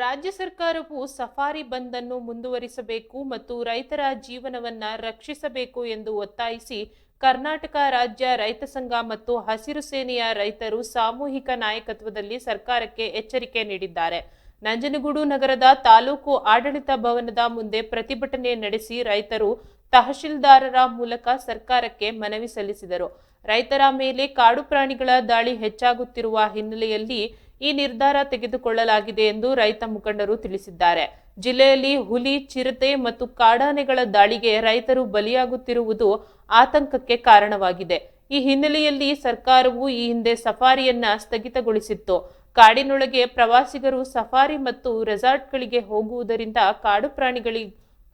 ರಾಜ್ಯ ಸರ್ಕಾರವು ಸಫಾರಿ ಬಂದ್ ಅನ್ನು ಮುಂದುವರಿಸಬೇಕು ಮತ್ತು ರೈತರ ಜೀವನವನ್ನ ರಕ್ಷಿಸಬೇಕು ಎಂದು ಒತ್ತಾಯಿಸಿ ಕರ್ನಾಟಕ ರಾಜ್ಯ ರೈತ ಸಂಘ ಮತ್ತು ಹಸಿರು ಸೇನೆಯ ರೈತರು ಸಾಮೂಹಿಕ ನಾಯಕತ್ವದಲ್ಲಿ ಸರ್ಕಾರಕ್ಕೆ ಎಚ್ಚರಿಕೆ ನೀಡಿದ್ದಾರೆ. ನಂಜನಗೂಡು ನಗರದ ತಾಲೂಕು ಆಡಳಿತ ಭವನದ ಮುಂದೆ ಪ್ರತಿಭಟನೆ ನಡೆಸಿ ರೈತರು ತಹಶೀಲ್ದಾರರ ಮೂಲಕ ಸರ್ಕಾರಕ್ಕೆ ಮನವಿ ಸಲ್ಲಿಸಿದರು. ರೈತರ ಮೇಲೆ ಕಾಡು ಪ್ರಾಣಿಗಳ ದಾಳಿ ಹೆಚ್ಚಾಗುತ್ತಿರುವ ಹಿನ್ನೆಲೆಯಲ್ಲಿ ಈ ನಿರ್ಧಾರ ತೆಗೆದುಕೊಳ್ಳಲಾಗಿದೆ ಎಂದು ರೈತ ಮುಖಂಡರು ತಿಳಿಸಿದ್ದಾರೆ. ಜಿಲ್ಲೆಯಲ್ಲಿ ಹುಲಿ, ಚಿರತೆ ಮತ್ತು ಕಾಡಾನೆಗಳ ದಾಳಿಗೆ ರೈತರು ಬಲಿಯಾಗುತ್ತಿರುವುದು ಆತಂಕಕ್ಕೆ ಕಾರಣವಾಗಿದೆ. ಈ ಹಿನ್ನೆಲೆಯಲ್ಲಿ ಸರ್ಕಾರವು ಈ ಹಿಂದೆ ಸಫಾರಿಯನ್ನ ಸ್ಥಗಿತಗೊಳಿಸಿತ್ತು. ಕಾಡಿನೊಳಗೆ ಪ್ರವಾಸಿಗರು ಸಫಾರಿ ಮತ್ತು ರೆಸಾರ್ಟ್ಗಳಿಗೆ ಹೋಗುವುದರಿಂದ ಕಾಡು ಪ್ರಾಣಿಗಳಿ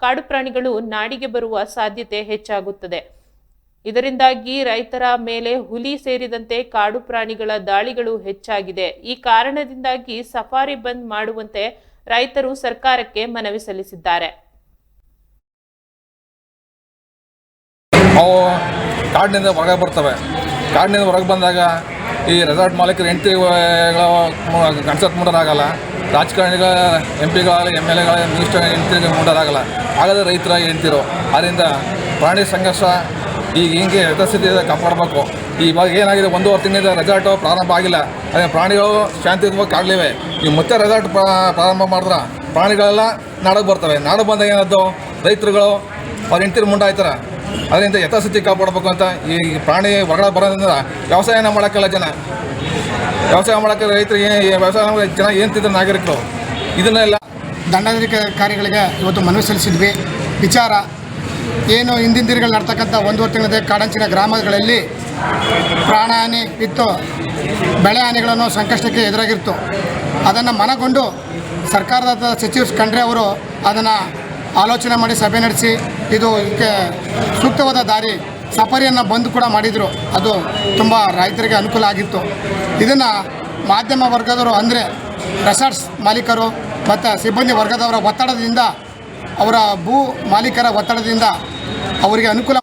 ಕಾಡು ಪ್ರಾಣಿಗಳು ನಾಡಿಗೆ ಬರುವ ಸಾಧ್ಯತೆ ಹೆಚ್ಚಾಗುತ್ತದೆ. ಇದರಿಂದಾಗಿ ರೈತರ ಮೇಲೆ ಹುಲಿ ಸೇರಿದಂತೆ ಕಾಡು ಪ್ರಾಣಿಗಳ ದಾಳಿಗಳು ಹೆಚ್ಚಾಗಿದೆ. ಈ ಕಾರಣದಿಂದಾಗಿ ಸಫಾರಿ ಬಂದ್ ಮಾಡುವಂತೆ ರೈತರು ಸರ್ಕಾರಕ್ಕೆ ಮನವಿ ಸಲ್ಲಿಸಿದ್ದಾರೆ. ಅವು ಕಾಡಿನಿಂದ ಹೊರಗೆ ಬರ್ತವೆ. ಕಾಡಿನಿಂದ ಹೊರಗೆ ಬಂದಾಗ ಈ ರೆಸಾರ್ಟ್ ಮಾಲೀಕರು ಎಂಟ್ರಿ ಕನ್ಸರ್ಟ್ ಮಾಡೋದಾಗಲ್ಲ, ರಾಜಕಾರಣಿಗಳ ಎಂ ಪಿಗಳಾಗಲಿ ಎಂ ಎಲ್ ಎಗಳ ಮಿನಿಸ್ಟರ್ ಹೆಂಡತಿಗೆ ಮಾಡೋದಾಗಲ್ಲ. ಹಾಗಾದ್ರೆ ರೈತರ ಹೆಂಡ್ತಿರು. ಅದರಿಂದ ಪ್ರಾಣಿ ಸಂಘರ್ಷ ಈಗ ಹಿಂಗೆ ಯಥಾಸ್ಥಿತಿ ಕಾಪಾಡಬೇಕು. ಇವಾಗ ಏನಾಗಿದೆ? ಒಂದೂವರೆ ತಿಂಗಳಿಂದ ರೆಸಾರ್ಟು ಪ್ರಾರಂಭ ಆಗಿಲ್ಲ. ಅದೇ ಪ್ರಾಣಿಗಳು ಶಾಂತಿಯುತವಾಗಿ ಆಗಲಿವೆ ಈ ಮತ್ತೆ ರೆಸಾರ್ಟ್ ಪ್ರಾರಂಭ ಮಾಡಿದ್ರೆ ಪ್ರಾಣಿಗಳೆಲ್ಲ ನಾಡಕ್ಕೆ ಬರ್ತವೆ ನಾಡು ಬಂದಾಗ ಏನಾದ್ದು? ರೈತರುಗಳು ಅವ್ರ ಹೆಂಡ್ತಿರು ಮುಂಡಾಯ್ತಾರೆ. ಅದರಿಂದ ಯಥಾಸ್ಥಿತಿ ಕಾಪಾಡಬೇಕು ಅಂತ ಈ ಪ್ರಾಣಿ ಹೊರಗಡೆ ಬರೋದ್ರಿಂದ ವ್ಯವಸಾಯನ ಮಾಡೋಕ್ಕಲ್ಲ ಜನ. ವ್ಯವಸಾಯ ಮಾಡೋಕ್ಕೆ ರೈತರಿಗೆ ವ್ಯವಸಾಯ ಜನ ಏನು ತಿಂತಾರೆ ನಾಗರಿಕರು? ಇದನ್ನೆಲ್ಲ ದಂಡಾಧಿಕಾರಿಗಳಿಗೆ ಇವತ್ತು ಮನವಿ ಸಲ್ಲಿಸಿದ್ವಿ. ವಿಚಾರ ಏನು ಹಿಂದಿನ ದಿನಗಳು ನಡ್ತಕ್ಕಂಥ ಒಂದು ತಿಂಗಳಿಂದ ಕಾಡಂಚಿನ ಗ್ರಾಮಗಳಲ್ಲಿ ಪ್ರಾಣಹಾನಿ ಇತ್ತು. ಬೆಳೆ ಹಾನಿಗಳನ್ನು ಸಂಕಷ್ಟಕ್ಕೆ ಎದುರಾಗಿತ್ತು. ಅದನ್ನು ಮನಗೊಂಡು ಸರ್ಕಾರದ ಸಚಿವ ಖಂಡ್ರೆ ಅವರು ಅದನ್ನು ಆಲೋಚನೆ ಮಾಡಿ ಸಭೆ ನಡೆಸಿ ಇದು ಇದಕ್ಕೆ ಸೂಕ್ತವಾದ ದಾರಿ, ಸಫರಿಯನ್ನು ಬಂದು ಕೂಡ ಮಾಡಿದರು. ಅದು ತುಂಬ ರೈತರಿಗೆ ಅನುಕೂಲ ಆಗಿತ್ತು. ಇದನ್ನು ಮಾಧ್ಯಮ ವರ್ಗದವರು ಅಂದರೆ ರೆಸಾರ್ಟ್ಸ್ ಮಾಲೀಕರು ಮತ್ತು ಸಿಬ್ಬಂದಿ ವರ್ಗದವರ ಒತ್ತಡದಿಂದ ಅವರ ಭೂ ಮಾಲೀಕರ ಒತ್ತಡದಿಂದ ಅವರಿಗೆ ಅನುಕೂಲ